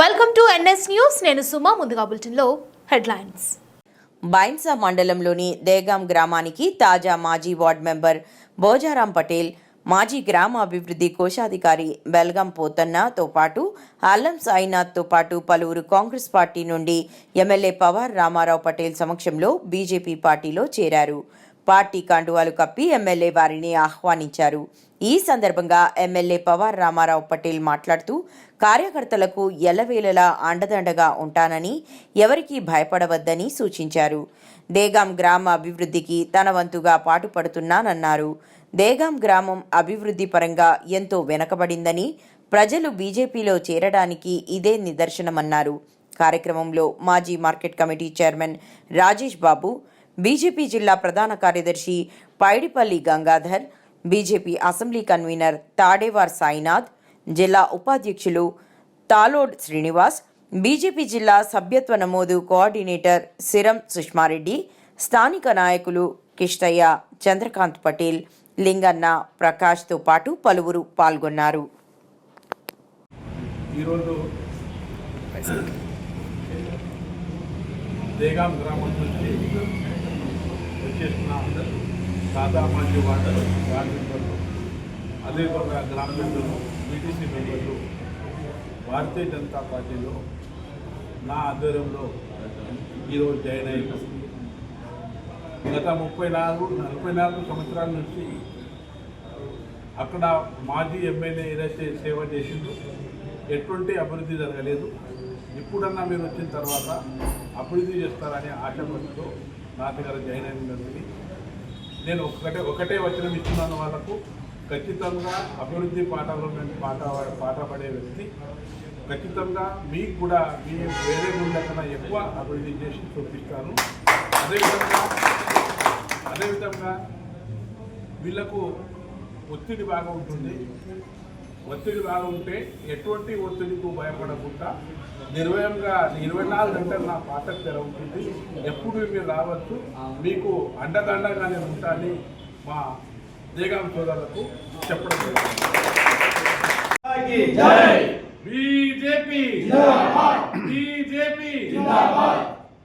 Welcome to NS news నేను సుమా ముందుగా బులెటిన్లో హెడ్లైన్స్. బైన్సా మండలంలోని దేగాం గ్రామానికి తాజా మాజీ వార్డ్ మెంబర్ బోజారాం పటేల్ మాజీ గ్రామ అభివృద్ధి కోశాధికారి బెల్గం పోతన్నతో పాటు అల్లం సాయినాథ్తో పాటు పలువురు కాంగ్రెస్ పార్టీ నుండి ఎమ్మెల్యే పవార్ రామారావు పటేల్ సమక్షంలో బీజేపీ పార్టీలో చేరారు. పార్టీ కండువాలు కప్పి ఎమ్మెల్యే వారిని ఆహ్వానించారు. ఈ సందర్భంగా ఎమ్మెల్యే పవార్ రామారావు పటేల్ మాట్లాడుతూ కార్యకర్తలకు ఎల్లవేళలా అండదండగా ఉంటానని ఎవరికీ భయపడవద్దని సూచించారు. దేగాం గ్రామ అభివృద్ధికి తన వంతుగా పాటుపడుతున్నానన్నారు. దేగాం గ్రామం అభివృద్ధి పరంగా ఎంతో వెనకబడిందని ప్రజలు బీజేపీలో చేరడానికి ఇదే నిదర్శనమన్నారు. కార్యక్రమంలో మాజీ market committee chairman Rajesh Babu BJP జిల్లా ప్రధాన కార్యదర్శి Paidipalli Gangadhar BJP assembly convener Tadewar Sainath జిల్లా ఉపాధ్యక్షులు తాలోడ్ శ్రీనివాస్ బీజేపీ జిల్లా సభ్యత్వ నమోదు కోఆర్డినేటర్ సిరం సుష్మారెడ్డి స్థానిక నాయకులు కిష్టయ్య చంద్రకాంత్ పటేల్ లింగన్న ప్రకాష్తో పాటు పలువురు పాల్గొన్నారు. ఈరోజు దేగాం గ్రామం నుంచి వచ్చేసిన దాదా మాజీ వాటర్ వార్డు మెంబర్లు అదేవిధంగా గ్రామ మెంబర్లు బీటీసీ మెంబర్లు భారతీయ జనతా పార్టీలో నా ఆధ్వర్యంలో ఈరోజు జాయిన్ అయ్యాను గత ముప్పై నాలుగు నలభై నాలుగు సంవత్సరాల నుంచి అక్కడ మాజీ ఎమ్మెల్యే ఏదైతే సేవ చేసిందో ఎటువంటి అభివృద్ధి జరగలేదు. ఇప్పుడన్నా మీరు వచ్చిన తర్వాత అభివృద్ధి చేస్తారనే ఆశపడుతూ నాన్నగారు జాయిన్ అయిన నేను ఒకటే ఒకటే వచనం ఇస్తున్నాను వాళ్ళకు. ఖచ్చితంగా అభివృద్ధి పాఠంలో నేను పాట పాట పడే వ్యక్తి. ఖచ్చితంగా మీకు కూడా మీ వేరే ముందు కన్నా ఎక్కువ అభివృద్ధి చేసి చూపిస్తాను. అదేవిధంగా అదేవిధంగా వీళ్ళకు ఒత్తిడి బాగా ఉంటుంది. ఒత్తిడి బాగా ఉంటే ఎటువంటి ఒత్తిడికి భయపడకుండా నిర్వయంగా ఇరవై నాలుగు గంటలు నా పాత తెర ఉంటుంది ఎప్పుడు మీరు రావచ్చు. మీకు అండదండగా నేను ఉంటాను మా దేగాం సోదరులకు చెప్పడం బీజేపీ బీజేపీ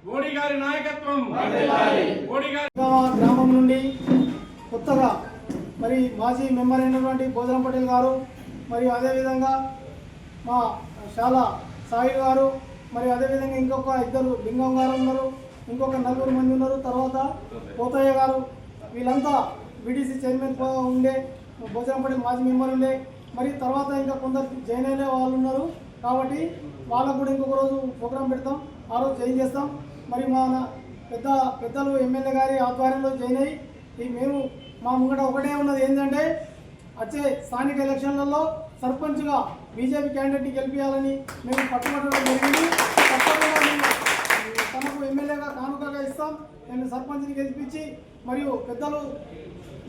మోడీ గారి నాయకత్వం. మోడీ గారి. గ్రామ- గ్రామం నుండి కొత్తగా మరి మాజీ మెంబర్ అయినటువంటి భోజనం పటేల్ గారు మరియు అదేవిధంగా మా శాల సాయి గారు మరి అదేవిధంగా ఇంకొక ఇద్దరు లింగం గారు ఉన్నారు ఇంకొక నలుగురు మంది ఉన్నారు. తర్వాత పోతయ్య గారు వీళ్ళంతా బీడీసీ చైర్మన్ ఉండే భోజనం మాజీ మెంబర్ ఉండే. మరి తర్వాత ఇంకా కొందరు జైన్ అయిన వాళ్ళు ఉన్నారు. కాబట్టి వాళ్ళకు కూడా ఇంకొక రోజు ప్రోగ్రాం పెడతాం. ఆ రోజు జైన్ చేస్తాం. మరి మా పెద్ద పెద్దలు ఎమ్మెల్యే గారి ఆధ్వర్యంలో జైన్ అయ్యి మేము మా ముంగట ఒకటే ఉన్నది. ఏంటంటే వచ్చే స్థానిక ఎలక్షన్లలో సర్పంచ్గా బీజేపీ క్యాండిడేట్ని గెలిపించాలని మేము పట్టుబట్టడం జరిగింది. తప్పకుండా తనకు ఎమ్మెల్యేగా కానుకగా ఇస్తాం. నేను సర్పంచ్ని గెలిపించి మరియు పెద్దలు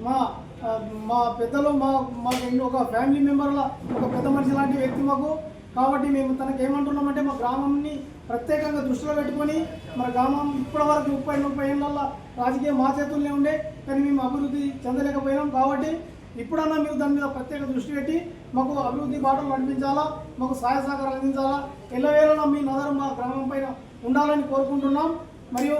మా మా పెద్దలు మా మాకు ఒక ఫ్యామిలీ మెంబర్ల ఒక పెద్ద మనిషి లాంటి వ్యక్తి మాకు. కాబట్టి మేము తనకు ఏమంటున్నామంటే మా గ్రామంని ప్రత్యేకంగా దృష్టిలో పెట్టుకొని మన గ్రామం ఇప్పటి వరకు ముప్పై ముప్పై ఏళ్ళ రాజకీయం మా చేతుల్లోనే ఉండే. కానీ మేము అభివృద్ధి చెందలేకపోయినాం కాబట్టి ఇప్పుడన్నా మీరు దాని మీద ప్రత్యేక దృష్టి పెట్టి మాకు అభివృద్ధి బాటలు నడిపించాలా మాకు సహాయ సహకారాలు అందించాలా? ఎల్లవేళలా మీ నగరం మా గ్రామం పైన ఉండాలని కోరుకుంటున్నాం. మరియు